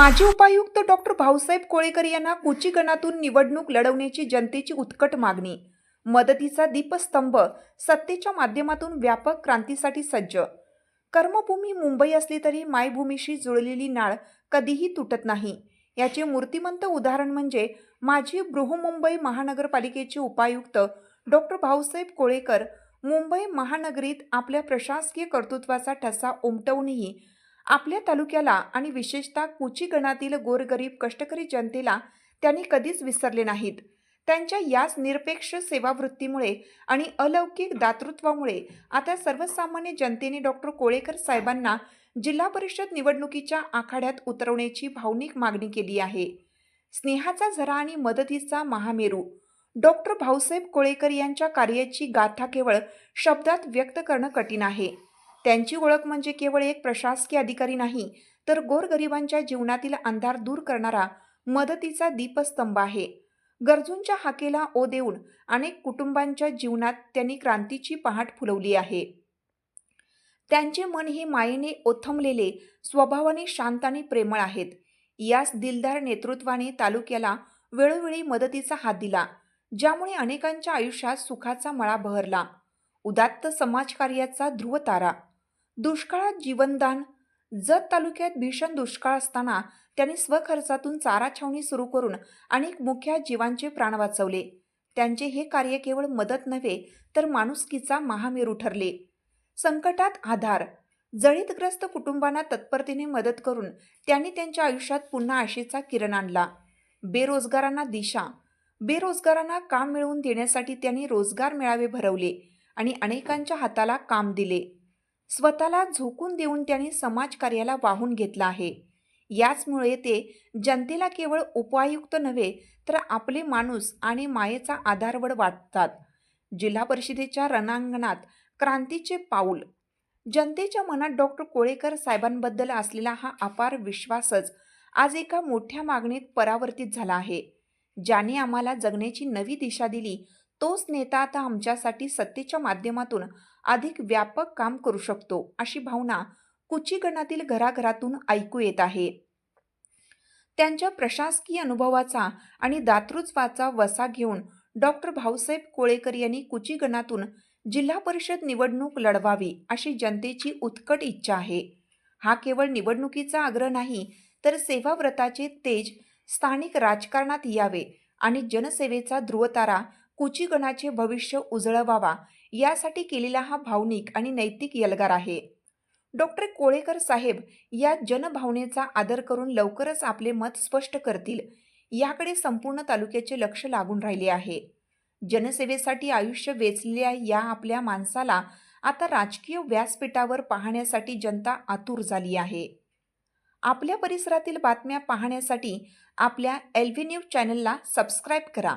माजी उपायुक्त डॉक्टर भाऊसाहेब कोळेकर यांना कुची गणातून निवडणूक लढवण्याची जनतेची उत्कट मागणी. मदतीचा दीपस्तंभ सत्तेच्या माध्यमातून व्यापक क्रांतीसाठी सज्ज. कर्मभूमी मुंबई असली तरी मायभूमीशी जुळलेली नाळ कधीही तुटत नाही. याचे मूर्तिमंत उदाहरण म्हणजे माजी बृहमुंबई महानगरपालिकेचे उपायुक्त डॉक्टर भाऊसाहेब कोळेकर मुंबई महानगरीत आपल्या प्रशासकीय कर्तृत्वाचा ठसा उमटवूनही आपल्या तालुक्याला आणि विशेषतः कुची गणातील गोरगरीब कष्टकरी जनतेला त्यांनी कधीच विसरले नाहीत. त्यांच्या याच निरपेक्ष सेवावृत्तीमुळे आणि अलौकिक दातृत्वामुळे आता सर्वसामान्य जनतेने डॉक्टर कोळेकर साहेबांना जिल्हा परिषद निवडणुकीच्या आखाड्यात उतरवण्याची भावनिक मागणी केली आहे. स्नेहाचा झरा आणि मदतीचा महामेरू. डॉक्टर भाऊसाहेब कोळेकर यांच्या कार्याची गाथा केवळ शब्दात व्यक्त करणं कठीण आहे. त्यांची ओळख म्हणजे केवळ एक प्रशासकीय अधिकारी नाही तर गोरगरिबांच्या जीवनातील अंधार दूर करणारा मदतीचा दीपस्तंभ आहे. गरजूंच्या हाकेला ओ देऊन अनेक कुटुंबांच्या जीवनात त्यांनी क्रांतीची पहाट फुलवली आहे. त्यांचे मन हे मायेने ओथमलेले स्वभावाने शांत आणि प्रेमळ आहेत. याच दिलदार नेतृत्वाने तालुक्याला वेळोवेळी मदतीचा हात दिला ज्यामुळे अनेकांच्या आयुष्यात सुखाचा मळा बहरला. उदात्त समाजकार्याचा ध्रुवतारा दुष्काळात जीवनदान. जत तालुक्यात भीषण दुष्काळ असताना त्यांनी स्वखर्चातून चारा छावणी सुरू करून अनेक मुख्या जीवांचे प्राण वाचवले. त्यांचे हे कार्य केवळ मदत नव्हे तर माणुसकीचा महामेरू ठरले. संकटात आधार. जळीतग्रस्त कुटुंबांना तत्परतेने मदत करून त्यांनी त्यांच्या आयुष्यात पुन्हा आशेचा किरण आणला. बेरोजगारांना दिशा. बेरोजगारांना काम मिळवून देण्यासाठी त्यांनी रोजगार मेळावे भरवले आणि अनेकांच्या हाताला काम दिले. स्वतःला झोकून देऊन त्यांनी समाजकार्याला वाहून घेतला आहे. याचमुळे ते जनतेला केवळ उपायुक्त नव्हे तर आपले माणूस आणि मायेचा आधारवड वाटतात. जिल्हा परिषदेच्या रणांगणात क्रांतीचे पाऊल. जनतेच्या मनात डॉक्टर कोळेकर साहेबांबद्दल असलेला हा अपार विश्वासच आज एका मोठ्या मागणीत परावर्तित झाला आहे. ज्याने आम्हाला जगण्याची नवी दिशा दिली तोच नेता आता आमच्यासाठी सत्तेच्या माध्यमातून अधिक व्यापक काम करू शकतो अशी भावना कुचीगणातील घराघरातून ऐकू येत आहे. त्यांच्या प्रशासकीय अनुभवाचा आणि दातृत्वाचा वसा घेऊन डॉक्टर भाऊसाहेब कोळेकर यांनी कुचीगणातून जिल्हा परिषद निवडणूक लढवावी अशी जनतेची उत्कट इच्छा आहे. हा केवळ निवडणुकीचा आग्रह नाही तर सेवाव्रताचे तेज स्थानिक राजकारणात यावे आणि जनसेवेचा ध्रुवतारा कुचीगणाचे भविष्य उजळवावा यासाठी केलेला हा भावनिक आणि नैतिक यलगार आहे. डॉक्टर कोळेकर साहेब या जनभावनेचा आदर करून लवकरच आपले मत स्पष्ट करतील याकडे संपूर्ण तालुक्याचे लक्ष लागून राहिले आहे. जनसेवेसाठी आयुष्य वेचलेल्या या आपल्या माणसाला आता राजकीय व्यासपीठावर पाहण्यासाठी जनता आतुर झाली आहे. आपल्या परिसरातील बातम्या पाहण्यासाठी आपल्या एल व्ही न्यूज चॅनलला सबस्क्राईब करा.